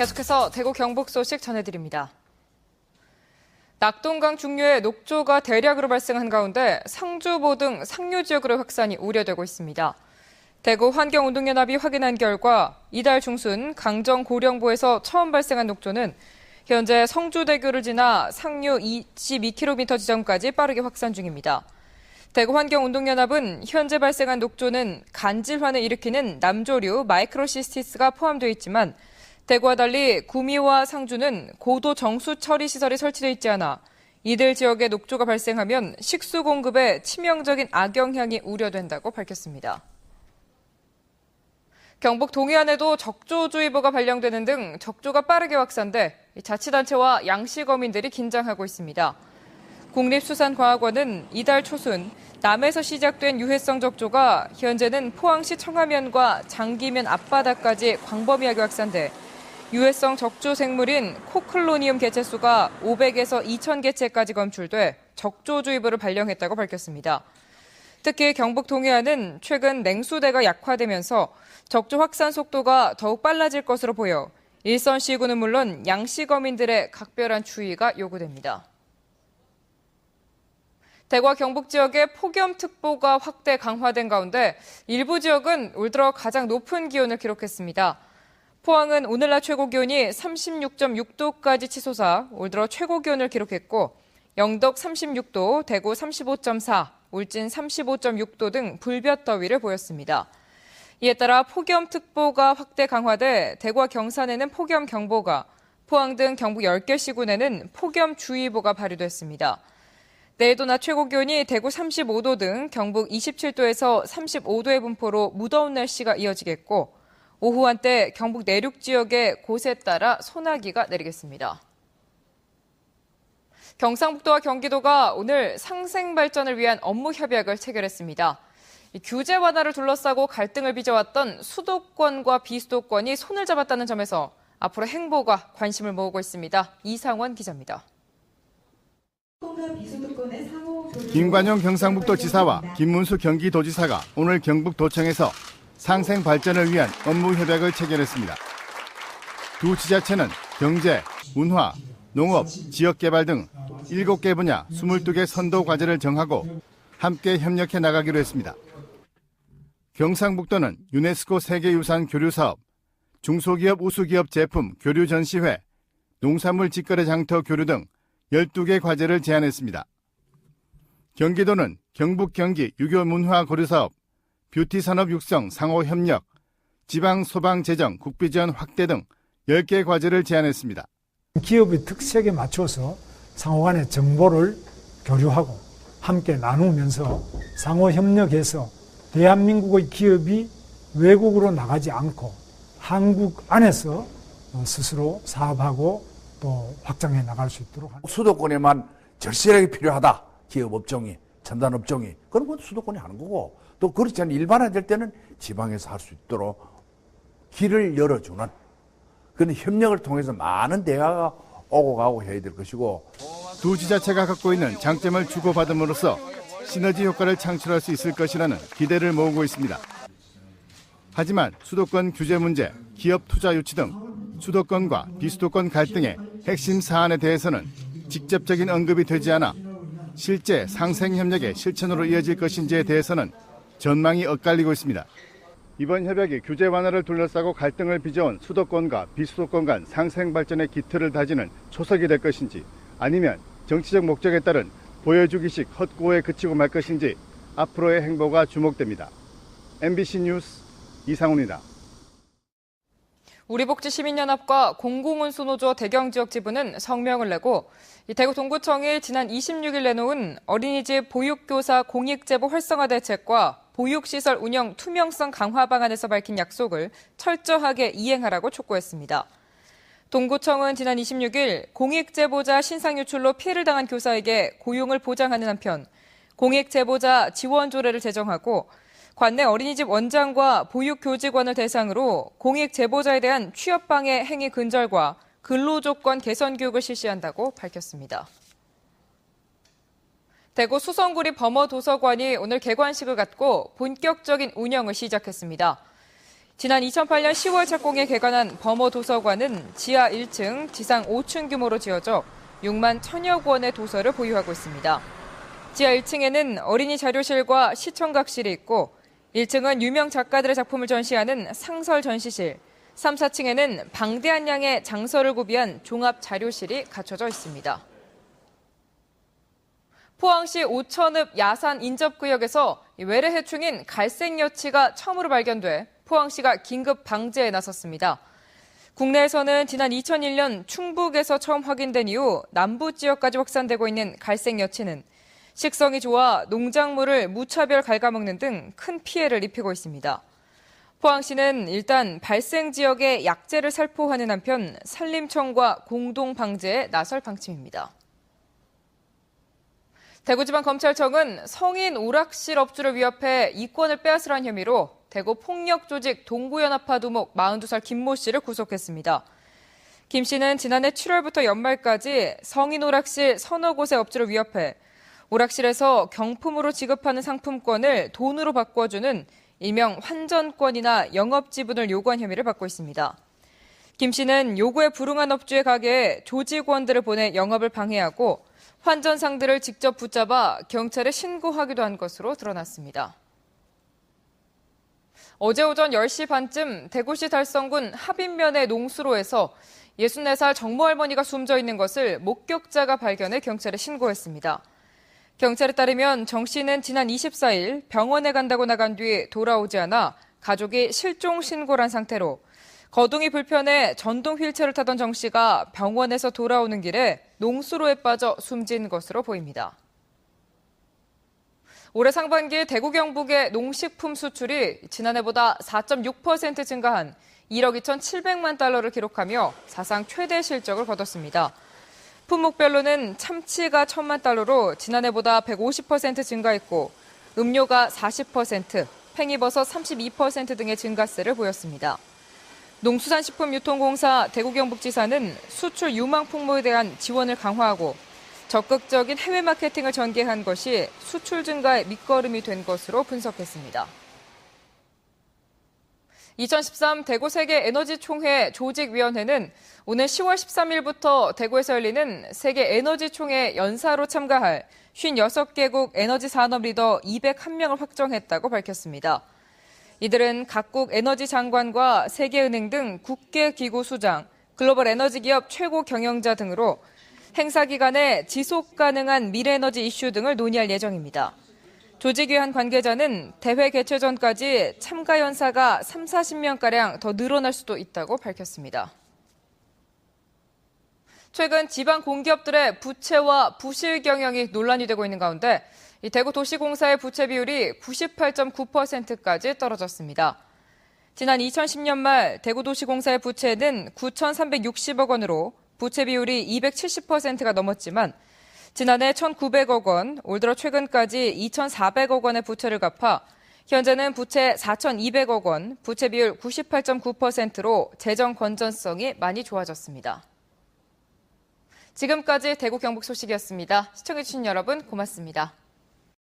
계속해서 대구 경북 소식 전해드립니다. 낙동강 중류에 녹조가 대량으로 발생한 가운데 상주보 등 상류 지역으로 확산이 우려되고 있습니다. 대구 환경운동연합이 확인한 결과 이달 중순 강정 고령부에서 처음 발생한 녹조는 현재 성주대교를 지나 상류 22km 지점까지 빠르게 확산 중입니다. 대구 환경운동연합은 현재 발생한 녹조는 간질환을 일으키는 남조류 마이크로시스티스가 포함되어 있지만 대구와 달리 구미와 상주는 고도 정수 처리 시설이 설치되어 있지 않아 이들 지역에 녹조가 발생하면 식수 공급에 치명적인 악영향이 우려된다고 밝혔습니다. 경북 동해안에도 적조주의보가 발령되는 등 적조가 빠르게 확산돼 자치단체와 양식어민들이 긴장하고 있습니다. 국립수산과학원은 이달 초순 남에서 시작된 유해성 적조가 현재는 포항시 청하면과 장기면 앞바다까지 광범위하게 확산돼 유해성 적조 생물인 코클로니움 개체수가 500에서 2000 개체까지 검출돼 적조주의보를 발령했다고 밝혔습니다. 특히 경북 동해안은 최근 냉수대가 약화되면서 적조 확산 속도가 더욱 빨라질 것으로 보여 일선 시군은 물론 양식어민들의 각별한 주의가 요구됩니다. 대과 경북 지역의 폭염특보가 확대 강화된 가운데 일부 지역은 올 들어 가장 높은 기온을 기록했습니다. 포항은 오늘 낮 최고 기온이 36.6도까지 치솟아 올 들어 최고 기온을 기록했고 영덕 36도, 대구 35.4, 울진 35.6도 등 불볕 더위를 보였습니다. 이에 따라 폭염특보가 확대 강화돼 대구와 경산에는 폭염경보가, 포항 등 경북 10개 시군에는 폭염주의보가 발효됐습니다. 내일도 낮 최고 기온이 대구 35도 등 경북 27도에서 35도의 분포로 무더운 날씨가 이어지겠고 오후 한때 경북 내륙 지역의 곳에 따라 소나기가 내리겠습니다. 경상북도와 경기도가 오늘 상생 발전을 위한 업무 협약을 체결했습니다. 규제 완화를 둘러싸고 갈등을 빚어왔던 수도권과 비수도권이 손을 잡았다는 점에서 앞으로 행보가 관심을 모으고 있습니다. 이상원 기자입니다. 김관용 경상북도 지사와 김문수 경기도지사가 오늘 경북도청에서 상생 발전을 위한 업무 협약을 체결했습니다. 두 지자체는 경제, 문화, 농업, 지역개발 등 7개 분야 22개 선도 과제를 정하고 함께 협력해 나가기로 했습니다. 경상북도는 유네스코 세계유산 교류 사업, 중소기업 우수기업 제품 교류 전시회, 농산물 직거래 장터 교류 등 12개 과제를 제안했습니다. 경기도는 경북 경기 유교 문화 고려사업, 뷰티 산업 육성 상호 협력, 지방 소방 재정 국비 지원 확대 등 10개 과제를 제안했습니다. 기업의 특색에 맞춰서 상호 간의 정보를 교류하고 함께 나누면서 상호 협력해서 대한민국의 기업이 외국으로 나가지 않고 한국 안에서 스스로 사업하고 또 확장해 나갈 수 있도록 수도권에만 절실하게 필요하다. 기업 업종이, 첨단 업종이. 그런 건 수도권이 하는 거고 또 그렇지 않은 일반화될 때는 지방에서 할 수 있도록 길을 열어주는 그런 협력을 통해서 많은 대화가 오고 가고 해야 될 것이고 두 지자체가 갖고 있는 장점을 주고받음으로써 시너지 효과를 창출할 수 있을 것이라는 기대를 모으고 있습니다. 하지만 수도권 규제 문제, 기업 투자 유치 등 수도권과 비수도권 갈등의 핵심 사안에 대해서는 직접적인 언급이 되지 않아 실제 상생 협력의 실천으로 이어질 것인지에 대해서는 전망이 엇갈리고 있습니다. 이번 협약이 규제 완화를 둘러싸고 갈등을 빚어온 수도권과 비수도권 간 상생 발전의 기틀을 다지는 초석이 될 것인지 아니면 정치적 목적에 따른 보여주기식 헛구호에 그치고 말 것인지 앞으로의 행보가 주목됩니다. MBC 뉴스 이상훈입니다. 우리복지시민연합과 공공운수노조 대경지역 지부는 성명을 내고 대구 동구청이 지난 26일 내놓은 어린이집 보육교사 공익제보 활성화 대책과 보육시설 운영 투명성 강화 방안에서 밝힌 약속을 철저하게 이행하라고 촉구했습니다. 동구청은 지난 26일 공익제보자 신상유출로 피해를 당한 교사에게 고용을 보장하는 한편 공익제보자 지원 조례를 제정하고 관내 어린이집 원장과 보육교직원을 대상으로 공익 제보자에 대한 취업방해 행위 근절과 근로조건 개선 교육을 실시한다고 밝혔습니다. 대구 수성구리 범어도서관이 오늘 개관식을 갖고 본격적인 운영을 시작했습니다. 지난 2008년 10월 착공에 개관한 범어 도서관은 지하 1층, 지상 5층 규모로 지어져 6만 천여 권의 도서를 보유하고 있습니다. 지하 1층에는 어린이 자료실과 시청각실이 있고 1층은 유명 작가들의 작품을 전시하는 상설 전시실, 3, 4층에는 방대한 양의 장서를 구비한 종합 자료실이 갖춰져 있습니다. 포항시 오천읍 야산 인접구역에서 외래 해충인 갈색 여치가 처음으로 발견돼 포항시가 긴급 방제에 나섰습니다. 국내에서는 지난 2001년 충북에서 처음 확인된 이후 남부 지역까지 확산되고 있는 갈색 여치는 식성이 좋아 농작물을 무차별 갉아먹는 등 큰 피해를 입히고 있습니다. 포항시는 일단 발생 지역의 약재를 살포하는 한편 산림청과 공동 방제에 나설 방침입니다. 대구지방검찰청은 성인 오락실 업주를 위협해 이권을 빼앗으란 혐의로 대구 폭력조직 동구연합파 두목 42살 김모 씨를 구속했습니다. 김 씨는 지난해 7월부터 연말까지 성인 오락실 서너 곳의 업주를 위협해 오락실에서 경품으로 지급하는 상품권을 돈으로 바꿔주는 일명 환전권이나 영업 지분을 요구한 혐의를 받고 있습니다. 김 씨는 요구에 불응한 업주의 가게에 조직원들을 보내 영업을 방해하고 환전상들을 직접 붙잡아 경찰에 신고하기도 한 것으로 드러났습니다. 어제 오전 10시 반쯤 대구시 달성군 합인면의 농수로에서 64살 정모 할머니가 숨져 있는 것을 목격자가 발견해 경찰에 신고했습니다. 경찰에 따르면 정 씨는 지난 24일 병원에 간다고 나간 뒤 돌아오지 않아 가족이 실종 신고를 한 상태로 거동이 불편해 전동 휠체어를 타던 정 씨가 병원에서 돌아오는 길에 농수로에 빠져 숨진 것으로 보입니다. 올해 상반기 대구 경북의 농식품 수출이 지난해보다 4.6% 증가한 1억 2,700만 달러를 기록하며 사상 최대 실적을 거뒀습니다. 품목별로는 참치가 1천만 달러로 지난해보다 150% 증가했고 음료가 40%, 팽이버섯 32% 등의 증가세를 보였습니다. 농수산식품유통공사 대구경북지사는 수출 유망 풍모에 대한 지원을 강화하고 적극적인 해외 마케팅을 전개한 것이 수출 증가의 밑거름이 된 것으로 분석했습니다. 2013 대구 세계 에너지 총회 조직위원회는 오늘 10월 13일부터 대구에서 열리는 세계 에너지 총회 연사로 참가할 56개국 에너지 산업 리더 201명을 확정했다고 밝혔습니다. 이들은 각국 에너지 장관과 세계은행 등 국계 기구 수장, 글로벌 에너지 기업 최고 경영자 등으로 행사 기간에 지속 가능한 미래 에너지 이슈 등을 논의할 예정입니다. 조직위원 관계자는 대회 개최 전까지 참가 연사가 3, 40명가량 더 늘어날 수도 있다고 밝혔습니다. 최근 지방 공기업들의 부채와 부실 경영이 논란이 되고 있는 가운데 이 대구 도시공사의 부채 비율이 98.9%까지 떨어졌습니다. 지난 2010년 말 대구 도시공사의 부채는 9,360억 원으로 부채 비율이 270%가 넘었지만 지난해 1,900억 원, 올 들어 최근까지 2,400억 원의 부채를 갚아 현재는 부채 4,200억 원, 부채 비율 98.9%로 재정 건전성이 많이 좋아졌습니다. 지금까지 대구 경북 소식이었습니다. 시청해주신 여러분 고맙습니다.